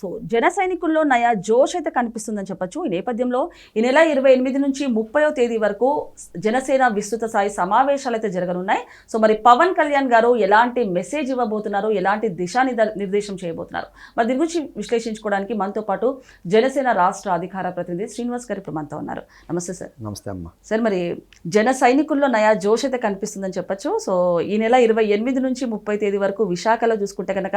So జన సైనికుల్లో నయా జోష్ అయితే కనిపిస్తుందని చెప్పొచ్చు. ఈ నేపథ్యంలో ఈ నెల ఇరవై ఎనిమిది నుంచి ముప్పయో తేదీ వరకు జనసేన విస్తృత స్థాయి సమావేశాలు అయితే జరగనున్నాయి. సో మరి పవన్ కళ్యాణ్ గారు ఎలాంటి మెసేజ్ ఇవ్వబోతున్నారు? ఎలాంటి దిశా నిర్దేశం చేయబోతున్నారు? మరి దీని గురించి విశ్లేషించుకోవడానికి మనతో పాటు జనసేన రాష్ట్ర అధికార ప్రతినిధి శ్రీనివాస్ గారు ఇప్పుడు మనతో ఉన్నారు. నమస్తే సార్. నమస్తే అమ్మ. సార్ మరి జన సైనికుల్లో నయా జోష్ అయితే కనిపిస్తుందని చెప్పొచ్చు. సో ఈ నెల ఇరవై ఎనిమిది నుంచి ముప్పై తేదీ వరకు విశాఖలో చూసుకుంటే కనుక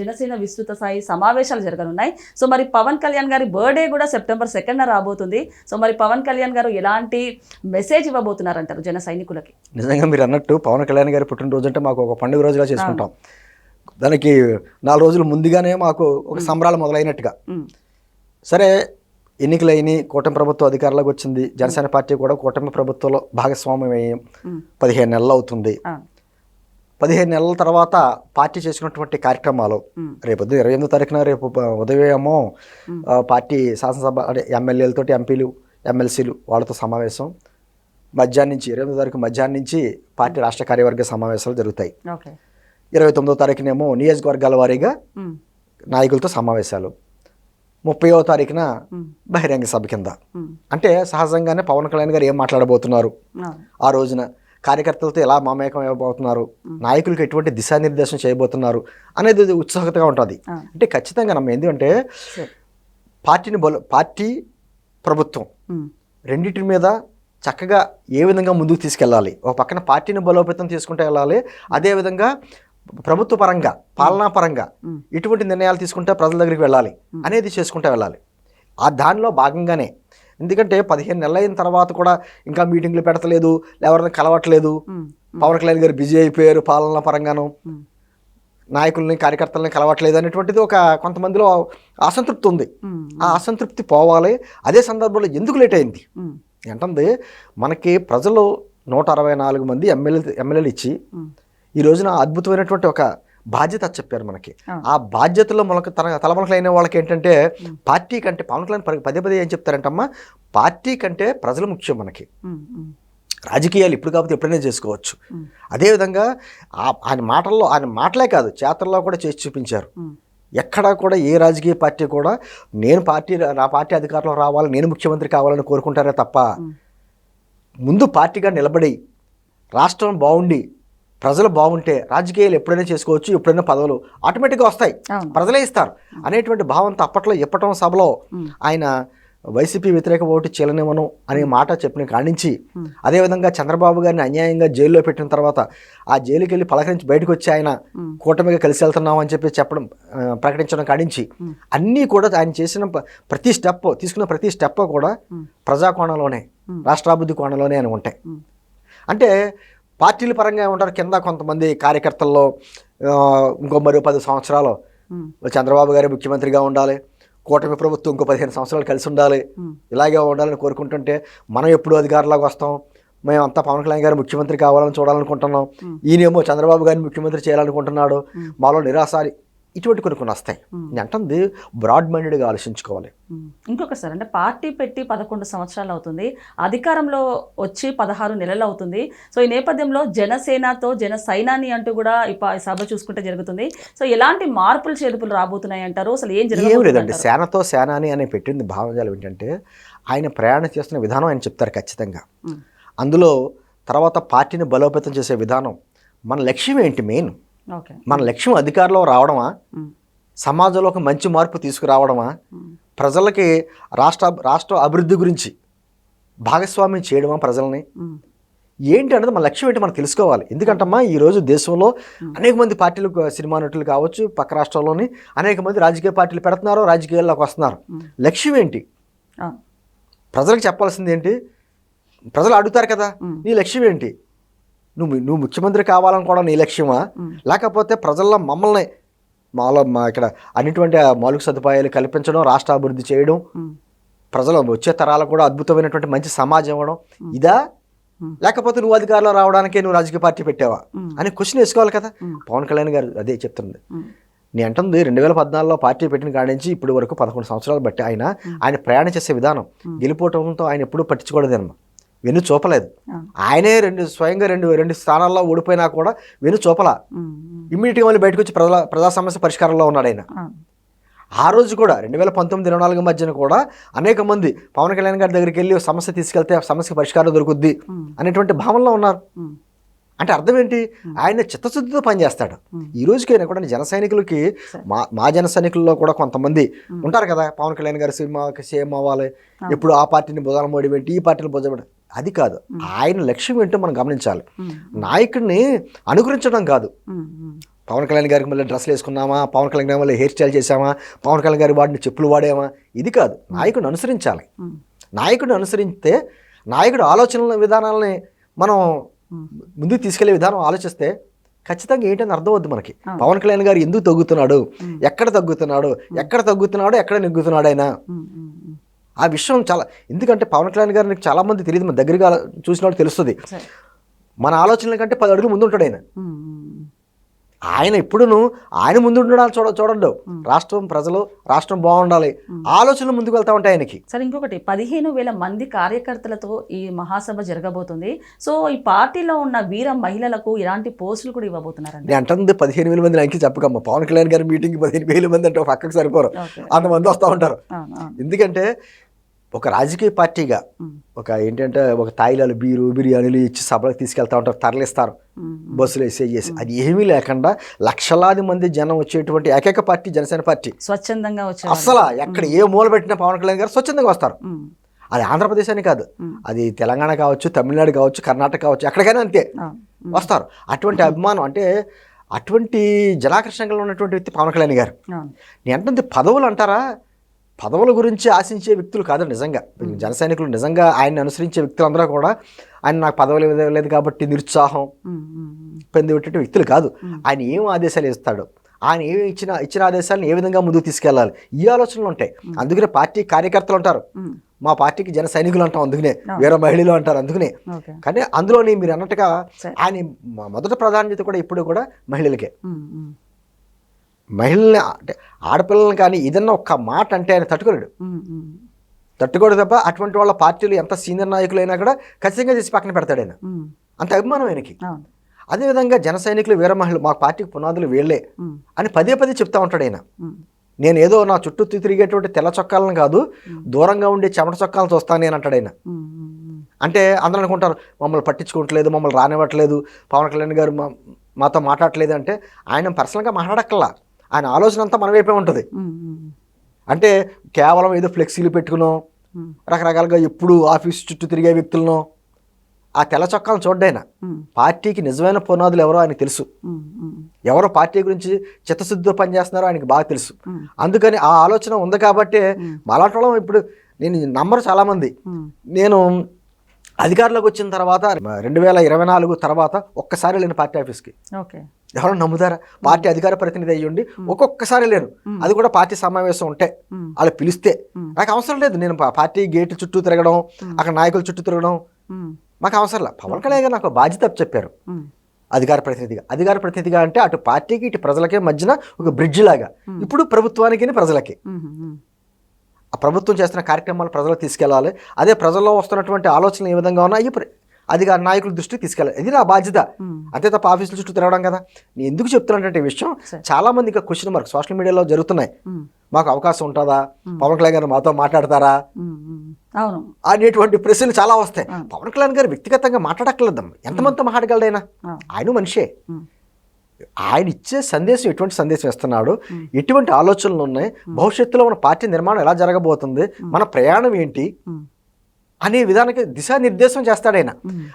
జనసేన విస్తృత స్థాయి సమావేశాలు జరగనున్నాయి సో మరి పవన్ కళ్యాణ్ గారి బర్త్డే కూడా సెప్టెంబర్ సెకండ్ రాబోతుంది. సో మరి పవన్ కళ్యాణ్ గారు ఎలాంటి మెసేజ్ ఇవ్వబోతున్నారంటారు జన సైనికులకి? నిజంగా మీరు అన్నట్టు పవన్ కళ్యాణ్ గారి పుట్టినరోజు అంటే మాకు ఒక పండుగ రోజుగా చేసుకుంటాం. దానికి నాలుగు రోజులు ముందుగానే మాకు ఒక సంబరాలు మొదలైనట్టుగా. సరే ఎన్నికలైన కూటమి ప్రభుత్వం అధికారంలోకి వచ్చింది. జనసేన పార్టీ కూడా కూటమి ప్రభుత్వంలో భాగస్వామ్యం అయ్యాం పదిహేను నెలలు అవుతుంది. పదిహేను నెలల తర్వాత పార్టీ చేసుకున్నటువంటి కార్యక్రమాలు. రేపు ఇరవై ఎనిమిదో తారీఖున రేపు ప- ఉదయం ఏమో ఆ, పార్టీ శాసనసభ అంటే ఎమ్మెల్యేలతోటి ఎంపీలు ఎమ్మెల్సీలు వాళ్ళతో సమావేశం. మధ్యాహ్నం నుంచి ఇరవై ఎనిమిదో తారీఖు మధ్యాహ్నం నుంచి పార్టీ రాష్ట్ర కార్యవర్గ సమావేశాలు జరుగుతాయి. ఇరవై తొమ్మిదో తారీఖునేమో నియోజకవర్గాల వారీగా నాయకులతో సమావేశాలు. ముప్పైవ తారీఖున బహిరంగ సభ కింద. అంటే సహజంగానే పవన్ కళ్యాణ్ గారు ఏం మాట్లాడబోతున్నారు? ఆ రోజున కార్యకర్తలతో ఎలా మమేకం అయిపోతున్నారు నాయకులకు ఎటువంటి దిశానిర్దేశం చేయబోతున్నారు అనేది ఉత్సుకతగా ఉంటుంది. అంటే ఖచ్చితంగా నమ్మ ఎందుకంటే పార్టీని బల పార్టీ ప్రభుత్వం రెండింటి మీద చక్కగా ఏ విధంగా ముందుకు తీసుకెళ్ళాలి ఒక పక్కన పార్టీని బలోపేతం తీసుకుంటూ వెళ్ళాలి అదేవిధంగా ప్రభుత్వ పరంగా పాలనా పరంగా ఉమ్, ఇటువంటి నిర్ణయాలు తీసుకుంటే ప్రజల దగ్గరికి వెళ్ళాలి అనేది చేసుకుంటూ వెళ్ళాలి. ఆ దానిలో భాగంగానే ఎందుకంటే పదిహేను నెలలు అయిన తర్వాత కూడా ఇంకా మీటింగ్లు పెడతలేదు ఎవరిని కలవట్లేదు. పవన్ కళ్యాణ్ గారు బిజీ అయిపోయారు పాలనా పరంగాను. నాయకుల్ని కార్యకర్తలని కలవట్లేదు అనేటువంటిది ఒక కొంతమందిలో అసంతృప్తి ఉంది. ఆ అసంతృప్తి పోవాలి. అదే సందర్భంలో ఎందుకు లేట్ అయింది? ఏంటంది మనకి ప్రజలు నూట అరవై నాలుగు మంది ఎమ్మెల్యే ఎమ్మెల్యేలు ఇచ్చి ఈ రోజున అద్భుతమైనటువంటి ఒక బాధ్యత చెప్పారు మనకి. ఆ. బాధ్యతలో మనకు తన తలమలకలైన వాళ్ళకి ఏంటంటే పార్టీ కంటే పవన్ కళ్యాణ్ పదే పదే ఏం చెప్తారంటమ్మా పార్టీ కంటే ప్రజలు ముఖ్యం మనకి. రాజకీయాలు ఇప్పుడు కాకపోతే ఎప్పుడైనా చేసుకోవచ్చు. అదేవిధంగా ఆ- ఆయన మాటల్లో ఆయన మాటలే కాదు చేతల్లో కూడా చేసి చూపించారు. ఎక్కడా కూడా ఏ రాజకీయ పార్టీ కూడా నేను పార్టీ నా పార్టీ అధికారంలో రావాలి నేను ముఖ్యమంత్రి కావాలని కోరుకుంటారే తప్ప. ముందు పార్టీగా నిలబడి రాష్ట్రం బాగుండి ప్రజలు బాగుంటే రాజకీయాలు ఎప్పుడైనా చేసుకోవచ్చు ఎప్పుడైనా పదవులు ఆటోమేటిక్గా వస్తాయి. ప్రజలే ఇస్తారు. అనేటువంటి భావంతో అప్పట్లో ఇప్పటం సభలో ఆయన వైసీపీ వ్యతిరేక ఓటు చీలనివ్వను అనే మాట చెప్పిన ఉమ్, అదేవిధంగా చంద్రబాబు గారిని అన్యాయంగా జైల్లో పెట్టిన తర్వాత ఆ జైలుకి వెళ్ళి పలకరించి బయటకు వచ్చి ఆయన కూటమిగా కలిసి వెళ్తున్నాం అని చెప్పి చెప్పడం ప్రకటించడం ఉమ్. అన్నీ కూడా ఆయన చేసిన ప్రతి స్టెప్ తీసుకున్న ప్రతి స్టెప్ కూడా. ప్రజా కోణంలోనే. రాష్ట్రాభివృద్ధి కోణంలోనే అని ఉంటాయి. అంటే పార్టీల పరంగా ఉంటారు కింద కొంతమంది కార్యకర్తల్లో ఇంకో మరో పది సంవత్సరాలు చంద్రబాబు గారి ముఖ్యమంత్రిగా ఉండాలి. కూటమి ప్రభుత్వం ఇంకో పదిహేను సంవత్సరాలు కలిసి ఉండాలి. ఇలాగే ఉండాలని కోరుకుంటుంటే మనం ఎప్పుడు అధికారంలోకి వస్తాం. మేమంతా పవన్ కళ్యాణ్ గారు ముఖ్యమంత్రి కావాలని చూడాలనుకుంటున్నాం. ఈయనేమో చంద్రబాబు గారిని ముఖ్యమంత్రి చేయాలనుకుంటున్నాడు. మాలో నిరాశారి ఇటువంటి కొన్ని కొన్ని వస్తాయి. నేను అంటుంది బ్రాడ్ మైండెడ్గా ఆలోచించుకోవాలి. ఇంకొక సార్ అంటే పార్టీ పెట్టి పదకొండు సంవత్సరాలు అవుతుంది. అధికారంలో వచ్చి పదహారు నెలలు అవుతుంది. సో ఈ నేపథ్యంలో జనసేనతో జన సైనాని అంటూ కూడా సభ చూసుకుంటే జరుగుతుంది. సో ఎలాంటి మార్పులు చేర్పులు రాబోతున్నాయి అంటారు? అసలు ఏం ఏం లేదండి? సేనతో సేనాని అని పెట్టింది భావజాలం ఏంటంటే ఆయన ప్రయాణం చేస్తున్న విధానం ఆయన చెప్తారు ఖచ్చితంగా. అందులో తర్వాత పార్టీని బలోపేతం చేసే విధానం మన లక్ష్యం ఏంటి మెయిన్? మన లక్ష్యం అధికారంలో రావడమా? సమాజంలో ఒక మంచి మార్పు తీసుకురావడమా? ప్రజలకి రాష్ట్ర రాష్ట్ర అభివృద్ధి గురించి భాగస్వామ్యం చేయడమా ప్రజల్ని? ఏంటి అనేది మన లక్ష్యం ఏంటి మనం తెలుసుకోవాలి. ఎందుకంటమ్మా ఈరోజు దేశంలో అనేక మంది పార్టీలు సినిమా నటులు కావచ్చు పక్క రాష్ట్రాల్లోని అనేక మంది రాజకీయ పార్టీలు పెడుతున్నారు రాజకీయాల్లోకి వస్తున్నారు. లక్ష్యం ఏంటి? ప్రజలకు చెప్పాల్సింది ఏంటి? ప్రజలు అడుగుతారు కదా. నీ లక్ష్యం ఏంటి? నువ్వు నువ్వు ముఖ్యమంత్రి కావాలని కూడా నీ లక్ష్యమా? లేకపోతే ప్రజల్లో మమ్మల్ని మాలో మా ఇక్కడ అన్నిటువంటి మౌలిక సదుపాయాలు కల్పించడం రాష్ట్ర అభివృద్ధి చేయడం ప్రజలు వచ్చే తరాలకు కూడా అద్భుతమైనటువంటి మంచి సమాజం ఇవ్వడం. ఇదా. లేకపోతే నువ్వు అధికారంలో రావడానికే నువ్వు రాజకీయ పార్టీ పెట్టావా? అని క్వశ్చన్ వేసుకోవాలి కదా. పవన్ కళ్యాణ్ గారు అదే చెప్తుంది నేను అంటుంది రెండు వేల పద్నాలుగులో పార్టీ పెట్టిన కాడి నుంచి ఇప్పుడు వరకు పదకొండు సంవత్సరాలు బట్టి ఆయన ఆయన ప్రయాణం చేసే విధానం. గెలిపోవటంతో ఆయన ఎప్పుడూ పట్టించుకోలేదన్నమ వెన్ను చూపలేదు. ఆయనే రెండు స్వయంగా రెండు రెండు స్థానాల్లో ఓడిపోయినా కూడా వెన్ను చూపల. ఇమ్మీడియట్గా మళ్ళీ బయటకు వచ్చి ప్రజల ప్రజా సమస్య పరిష్కారంలో ఉన్నాడు ఆయన. ఆ, రోజు కూడా రెండు వేల పంతొమ్మిది ఇరవై నాలుగు మధ్యన కూడా అనేక మంది పవన్ కళ్యాణ్ గారి దగ్గరికి వెళ్ళి సమస్య తీసుకెళ్తే ఆ సమస్యకి పరిష్కారం దొరుకుద్ది అనేటువంటి భావనలో ఉన్నారు. అంటే అర్థం ఏంటి? ఆయన చిత్తశుద్ధితో పనిచేస్తాడు. ఈ రోజుకైనా కూడా జన సైనికులకి మా మా జన సైనికుల్లో కూడా కొంతమంది ఉంటారు కదా పవన్ కళ్యాణ్ గారి సినిమాకి సీఎం అవ్వాలి. ఎప్పుడు ఆ పార్టీని భుజాన మోడి పెట్టి ఈ పార్టీని భుజం అది కాదు. ఆయన లక్ష్యం ఏంటో మనం గమనించాలి. నాయకుడిని అనుకరించడం కాదు. పవన్ కళ్యాణ్ గారికి మళ్ళీ డ్రెస్సులు వేసుకున్నామా? పవన్ కళ్యాణ్ గారి మళ్ళీ హెయిర్ స్టైల్ చేసామా పవన్ కళ్యాణ్ గారి వాడిని చెప్పులు వాడామా? ఇది కాదు. నాయకుడిని అనుసరించాలి. నాయకుడిని అనుసరిస్తే నాయకుడు ఆలోచనల విధానాలని మనం. ముందుకు తీసుకెళ్ళే విధానం ఆలోచిస్తే ఖచ్చితంగా ఏంటని అర్థమవుద్ది మనకి. ఆ. పవన్ కళ్యాణ్ గారు ఎందుకు తగ్గుతున్నాడు? ఎక్కడ తగ్గుతున్నాడు? ఎక్కడ తగ్గుతున్నాడు ఎక్కడ నెగ్గుతున్నాడు ఆయన. ఆ విషయం చాలా ఎందుకంటే పవన్ కళ్యాణ్ గారిని చాలా మంది తెలియదు మన దగ్గరగా చూసినప్పుడు తెలుస్తుంది. మన ఆలోచనల కంటే పది అడుగులు ముందు ఉంటాడు ఆయన. ఆయన ఎప్పుడును ఆయన ముందు ఉండాలి చూడ చూడండు. రాష్ట్రం ప్రజలు రాష్ట్రం బాగుండాలి. ఆలోచనలు ముందుకు వెళ్తా ఉంటాయి ఆయనకి. సరే ఇంకొకటి పదిహేను వేల మంది కార్యకర్తలతో ఈ మహాసభ జరగబోతుంది. సో ఈ పార్టీలో ఉన్న వీర మహిళలకు ఇలాంటి పోస్టులు కూడా ఇవ్వబోతున్నారండి. నేను అంటుంది పదిహేను వేల మంది అంకి చెప్పకమ్మ. పవన్ కళ్యాణ్ గారి మీటింగ్కి పదిహేను వేల మంది అంటే ఒక పక్కకు సరిపోరు. అంతమంది వస్తూ ఉంటారు. ఎందుకంటే ఒక రాజకీయ పార్టీగా ఒక ఏంటంటే ఒక తాయిలాలు బీరు బిర్యానీలు ఇచ్చి సభలకు తీసుకెళ్తా ఉంటారు తరలిస్తారు. బస్సులు వేసే చేసి. అది ఏమీ లేకుండా లక్షలాది మంది జనం వచ్చేటువంటి ఏకైక పార్టీ జనసేన పార్టీ. స్వచ్ఛందంగా వచ్చే అసలు ఎక్కడ ఏ మూల పెట్టిన పవన్ కళ్యాణ్ గారు స్వచ్ఛందంగా వస్తారు. అది ఆంధ్రప్రదేశ్ అని కాదు. అది తెలంగాణ కావచ్చు తమిళనాడు కావచ్చు కర్ణాటక కావచ్చు ఎక్కడికైనా అంతే. వస్తారు. అటువంటి అభిమానం అంటే అటువంటి జనాకర్షణలో ఉన్నటువంటి వ్యక్తి పవన్ కళ్యాణ్ గారు. నేను అంటుంది పదవులు అంటారా? పదవుల గురించి ఆశించే వ్యక్తులు కాదు నిజంగా. జన సైనికులు నిజంగా ఆయన్ని అనుసరించే వ్యక్తులందరూ కూడా ఆయన నాకు పదవులు ఇవ్వలేదు కాబట్టి నిరుత్సాహం ఉమ్, ఉమ్, ఉమ్. పొంది పెట్టే వ్యక్తులు కాదు. ఆయన ఏం ఆదేశాలు ఇస్తాడు ఆయన ఏమి ఇచ్చిన ఇచ్చిన ఆదేశాలను ఏ విధంగా ముందుకు తీసుకెళ్ళాలి ఈ ఆలోచనలు ఉంటాయి. అందుకనే పార్టీ కార్యకర్తలు ఉంటారు మా పార్టీకి జన సైనికులు అంటాం అందుకనే వేరే మహిళలు అంటారు అందుకనే. కానీ అందులోని మీరు అన్నట్టుగా. ఆయన మొదటి ప్రాధాన్యత కూడా ఇప్పుడు కూడా మహిళలకే. మహిళల్ని అంటే ఆడపిల్లల్ని కానీ ఏదన్నా ఒక్క మాట అంటే ఆయన తట్టుకోలేడు. తట్టుకోడు తప్ప అటువంటి వాళ్ళ పార్టీలు ఎంత సీనియర్ నాయకులైనా కూడా ఖచ్చితంగా తీసి పక్కన పెడతాడు ఆయన. అంత అభిమానం ఆయనకి. అదేవిధంగా జన సైనికులు వీర మహిళలు మా పార్టీకి పునాదులు వీళ్ళే అని పదే పదే చెప్తా ఉంటాడు ఆయన. నేను ఏదో నా చుట్టూ తిరిగేటువంటి తెల్ల చొక్కాలను కాదు దూరంగా ఉండే చెమట చొక్కాలను చూస్తాను నేను అంటాడు ఆయన. అంటే అందరూ అనుకుంటారు మమ్మల్ని పట్టించుకోవట్లేదు మమ్మల్ని రానివ్వట్లేదు పవన్ కళ్యాణ్ గారు మాతో మాట్లాడట్లేదు అంటే ఆయన పర్సనల్గా మాట్లాడక్కల్లా ఆయన ఆలోచన అంతా మన వైపే ఉంటుంది. అంటే కేవలం ఏదో ఫ్లెక్సీలు పెట్టుకునో రకరకాలుగా ఎప్పుడు ఆఫీస్ చుట్టూ తిరిగే వ్యక్తులను ఆ తెల్ల చొక్కాలను చూడ్డాయన పార్టీకి నిజమైన పునాదులు ఎవరో ఆయనకు తెలుసు. ఎవరో పార్టీ గురించి చిత్తశుద్ధితో పనిచేస్తున్నారో ఆయనకు బాగా తెలుసు. అందుకని ఆ ఆలోచన ఉంది కాబట్టి మాలాంటి ఇప్పుడు నేను నమ్మరు చాలామంది. నేను అధికారంలోకి వచ్చిన తర్వాత రెండు వేల ఇరవై నాలుగు తర్వాత ఒక్కసారి లేను పార్టీ ఆఫీస్కి. ఓకే. ఎవరో నమ్ముతారా? పార్టీ అధికార ప్రతినిధి అయ్యి ఉండి ఒక్కొక్కసారి లేను అది కూడా పార్టీ సమావేశం ఉంటే వాళ్ళు పిలిస్తే. నాకు అవసరం లేదు. నేను పార్టీ గేటు చుట్టూ తిరగడం అక్కడ నాయకుల చుట్టూ తిరగడం. మాకు అవసరం లేదు. పవన్ కళ్యాణ్ గారు నాకు బాధ్యత చెప్పారు. అధికార ప్రతినిధిగా. అధికార ప్రతినిధిగా అంటే అటు పార్టీకి ఇటు ప్రజలకే మధ్యన ఒక బ్రిడ్జ్ లాగా. ఇప్పుడు ప్రభుత్వానికి ప్రజలకి. ఆ ప్రభుత్వం చేస్తున్న కార్యక్రమాలు ప్రజలకు తీసుకెళ్ళాలి. అదే ప్రజల్లో వస్తున్నటువంటి ఆలోచనలు ఏ విధంగా ఉన్నాయో ప్ర- అది ఆ నాయకుల దృష్టికి తీసుకెళ్ళాలి. ఇది నా బాధ్యత. అంతే తప్ప ఆఫీసుల చుట్టూ తిరగడం కదా. నేను ఎందుకు చెప్తున్నానంటే విషయం. చాలా మంది ఇంకా క్వశ్చన్ మార్క్ సోషల్ మీడియాలో జరుగుతున్నాయి. మాకు అవకాశం ఉంటుందా? పవన్ కళ్యాణ్ గారు మాతో మాట్లాడతారా. అవును. అనేటువంటి ప్రశ్నలు చాలా వస్తాయి. పవన్ కళ్యాణ్ గారు వ్యక్తిగతంగా మాట్లాడక్కర్లేదు ఎంతమంది మాట్లాడగలడు ఆయన మనిషే. ఆయన ఇచ్చే సందేశం ఎటువంటి సందేశం ఇస్తున్నాడు ఎటువంటి ఆలోచనలు ఉన్నాయి? భవిష్యత్తులో మన పార్టీ నిర్మాణం ఎలా జరగబోతుంది? మన ప్రయాణం ఏంటి? అనే విధానానికి దిశానిర్దేశం చేస్తాడు ఆయన.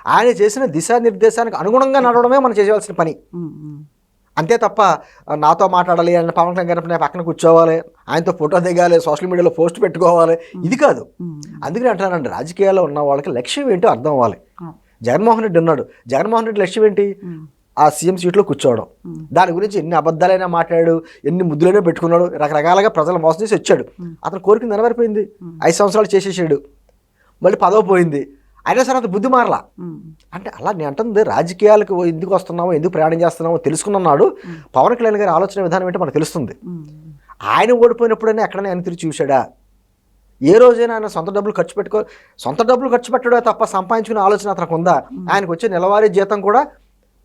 ఆయన చేసిన దిశానిర్దేశానికి అనుగుణంగా నడవడమే మనం చేయవలసిన పని. అంతే తప్ప నాతో మాట్లాడాలి ఆయన పవన్ కళ్యాణ్ నేను పక్కన కూర్చోవాలి ఆయనతో ఫోటో దిగాలి సోషల్ మీడియాలో పోస్ట్ పెట్టుకోవాలి ఇది కాదు. అందుకని అంటున్నానండి రాజకీయాల్లో ఉన్న వాళ్ళకి లక్ష్యం ఏంటో అర్థం అవ్వాలి. జగన్మోహన్ రెడ్డి ఉన్నాడు. జగన్మోహన్ రెడ్డి లక్ష్యం ఏంటి? ఆ సీఎం సీట్లో కూర్చోవడం. దాని గురించి ఎన్ని అబద్ధాలైనా మాట్లాడాడు ఎన్ని ముద్దులైనా పెట్టుకున్నాడు రకరకాలుగా ప్రజలు మోసం చేసి వచ్చాడు. అతను కోరిక నెరవేరిపోయింది. ఐదు సంవత్సరాలు చేసేసాడు. మళ్ళీ పదవి పోయింది. అయినా సరే అంత బుద్ధి మారలా. అంటే అలా నేను అంటుంది రాజకీయాలకు ఎందుకు వస్తున్నామో ఎందుకు ప్రయాణం చేస్తున్నామో తెలుసుకున్నాడు పవన్ కళ్యాణ్ గారి ఆలోచన విధానం ఏంటో మనకు తెలుస్తుంది. ఆయన ఓడిపోయినప్పుడైనా ఎక్కడైనా ఆయన తిరిగి చూశాడా? ఏ రోజైనా ఆయన సొంత డబ్బులు ఖర్చు పెట్టుకో సొంత డబ్బులు ఖర్చు పెట్టడమే తప్ప సంపాదించుకునే ఆలోచన అతనికి ఉందా? ఆయనకు వచ్చే నెలవారీ జీతం కూడా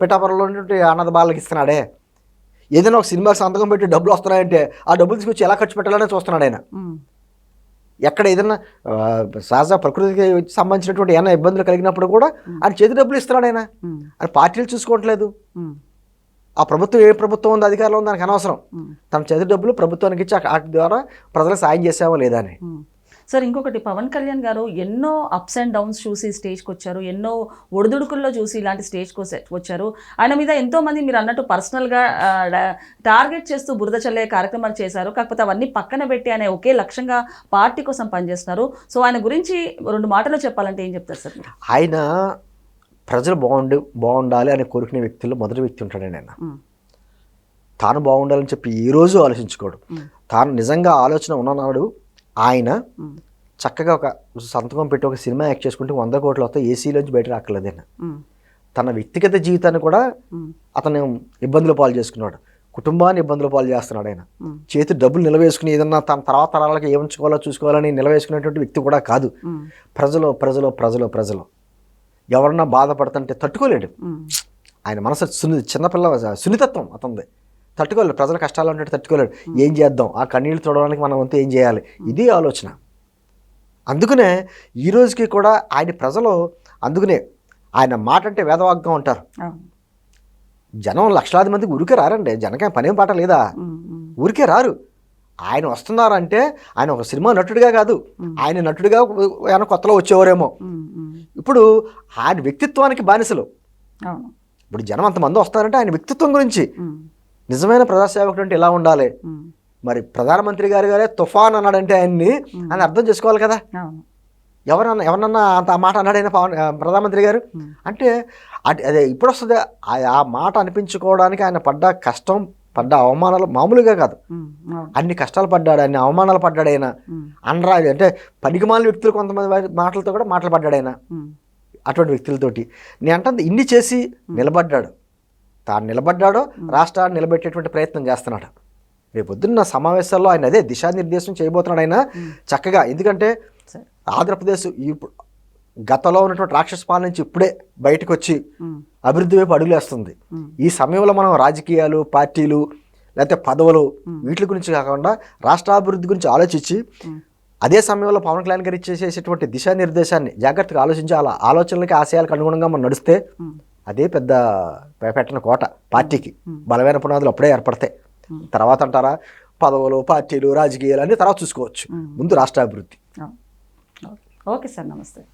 పిఠాపురంలో ఉన్నటువంటి అన్నద బాలకి ఇస్తున్నాడే. ఏదైనా ఒక సినిమాకి సంతకం పెట్టి డబ్బులు వస్తున్నాయంటే ఆ డబ్బులు తీసుకొచ్చి ఎలా ఖర్చు పెట్టాలని చూస్తున్నాడు ఆయన. ఎక్కడ ఏదైనా సహజ ప్రకృతికి సంబంధించినటువంటి ఏమైనా ఇబ్బందులు కలిగినప్పుడు కూడా ఆయన చేతి డబ్బులు ఇస్తున్నాడు ఆయన. ఆయన పార్టీలు చూసుకోవట్లేదు. ఆ ప్రభుత్వం ఏ ప్రభుత్వం ఉంది అధికారంలో ఉంది దానికి అనవసరం. తన చేతి డబ్బులు ప్రభుత్వానికి ఇచ్చి ఆ- వాటి ద్వారా ప్రజలకు సాయం చేసామో లేదా అని. సార్ ఇంకొకటి పవన్ కళ్యాణ్ గారు ఎన్నో అప్స్ అండ్ డౌన్స్ చూసి స్టేజ్కి వచ్చారు ఎన్నో ఒడిదుడుకుల్లో చూసి ఇలాంటి స్టేజ్కి వచ్చారు. ఆయన మీద ఎంతో మంది మీరు అన్నట్టు పర్సనల్గా టార్గెట్ చేస్తూ బురద చల్లే కార్యక్రమాలు చేశారు కాకపోతే అవన్నీ పక్కన పెట్టి ఆయన ఒకే లక్ష్యంగా పార్టీ కోసం పనిచేస్తున్నారు. సో ఆయన గురించి రెండు మాటలు చెప్పాలంటే ఏం చెప్తారు సార్ ఆయన ప్రజలు బాగుండి బాగుండాలి అని కోరుకునే వ్యక్తుల్లో మొదటి వ్యక్తి ఉంటాడండి ఆయన. తాను బాగుండాలని చెప్పి ఏ రోజు ఆలోచించుకోడు. తాను నిజంగా ఆలోచన ఉన్ననాడు ఆయన. చక్కగా ఒక సంతకం పెట్టి ఒక సినిమా యాక్ట్ చేసుకుంటే వంద కోట్లు వస్తే ఏసీలోంచి బయట రాక్కర్లేదు ఆయన మ్మ్. తన వ్యక్తిగత జీవితాన్ని కూడా. అతను ఇబ్బందులు పాలు చేసుకున్నాడు కుటుంబాన్ని ఇబ్బందులు పాలు చేస్తున్నాడు ఆయన. చేతి డబ్బులు నిలవేసుకుని ఏదన్నా తన తర్వాత తరాలకి ఏముంచుకోవాలో చూసుకోవాలని నిలవేసుకునేటువంటి వ్యక్తి కూడా కాదు. ప్రజలు ప్రజలు ప్రజలు ప్రజలు ఎవరన్నా బాధపడుతుంటే తట్టుకోలేడు. ఆయన మనసు సున్ని చిన్నపిల్ల సున్నితత్వం అతనిది తట్టుకోలేడు ప్రజల కష్టాలు అంటే తట్టుకోలేడు ఏం చేద్దాం? ఆ కన్నీళ్ళు తోడడానికి మనం వంతు ఏం చేయాలి? ఇది ఆలోచన. అందుకనే ఈ రోజుకి కూడా ఆయన ప్రజలు అందుకనే ఆయన మాట అంటే వేదవాగ్గా ఉంటారు. జనం లక్షలాది మందికి ఊరికే రారండి. జనకే పనేం పాట లేదా. ఊరికే రారు. ఆయన వస్తున్నారంటే ఆయన ఒక సినిమా నటుడిగా కాదు. ఆయన నటుడిగా ఆయన కొత్తలో వచ్చేవారేమో. ఇప్పుడు ఆయన వ్యక్తిత్వానికి బానిసలు. ఇప్పుడు జనం అంతమంది వస్తారంటే ఆయన వ్యక్తిత్వం గురించి. నిజమైన ప్రజాసేవకుడు అంటే ఇలా ఉండాలి. మరి ప్రధానమంత్రి గారు గారే తుఫాన్ అన్నాడంటే ఆయన్ని ఆయన అర్థం చేసుకోవాలి కదా. ఎవరన్నా ఎవరన్నా అంత ఆ మాట అన్నాడైనా పవన్ ప్రధానమంత్రి గారు. అంటే అట్- అదే ఇప్పుడు వస్తుంది ఆ- మాట అనిపించుకోవడానికి ఆయన పడ్డ కష్టం పడ్డ అవమానాలు మామూలుగా కాదు. అన్ని కష్టాలు పడ్డాడు అన్ని అవమానాలు పడ్డాడు ఆయన. అనరా అంటే పనికిమాలిన వ్యక్తులు కొంతమంది మాటలతో కూడా మాటలు పడ్డాడు ఆయన. అటువంటి వ్యక్తులతోటి. నేను అంటుంది ఇన్ని చేసి నిలబడ్డాడు. తాను నిలబడ్డాడో రాష్ట్రాన్ని నిలబెట్టేటువంటి ప్రయత్నం చేస్తున్నాడు రేపు పొద్దున్న సమావేశాల్లో ఆయన అదే దిశానిర్దేశం చేయబోతున్నాడు ఆయన చక్కగా ఎందుకంటే ఆంధ్రప్రదేశ్ ఇప్పుడు గతంలో ఉన్నటువంటి రాక్షస పాలన నుంచి ఇప్పుడే బయటకు వచ్చి. అభివృద్ధి వైపు అడుగులేస్తుంది. ఈ సమయంలో మనం రాజకీయాలు పార్టీలు లేకపోతే పదవులు వీటి గురించి కాకుండా రాష్ట్రాభివృద్ధి గురించి ఆలోచించి. అదే సమయంలో పవన్ కళ్యాణ్ గారు ఇచ్చేసేటువంటి దిశానిర్దేశాన్ని జాగ్రత్తగా ఆలోచించి అలా ఆలోచనలకి ఆశయాలకు అనుగుణంగా మనం నడిస్తే. అదే పెద్ద పెట్టిన కోట పార్టీకి. బలమైన పునాదులు అప్పుడే ఏర్పడతాయి. తర్వాత అంటారా పదవులు పార్టీలు రాజకీయాలు అన్ని తర్వాత చూసుకోవచ్చు. ముందు రాష్ట్రాభివృద్ధి. ఓకే సార్ నమస్తే.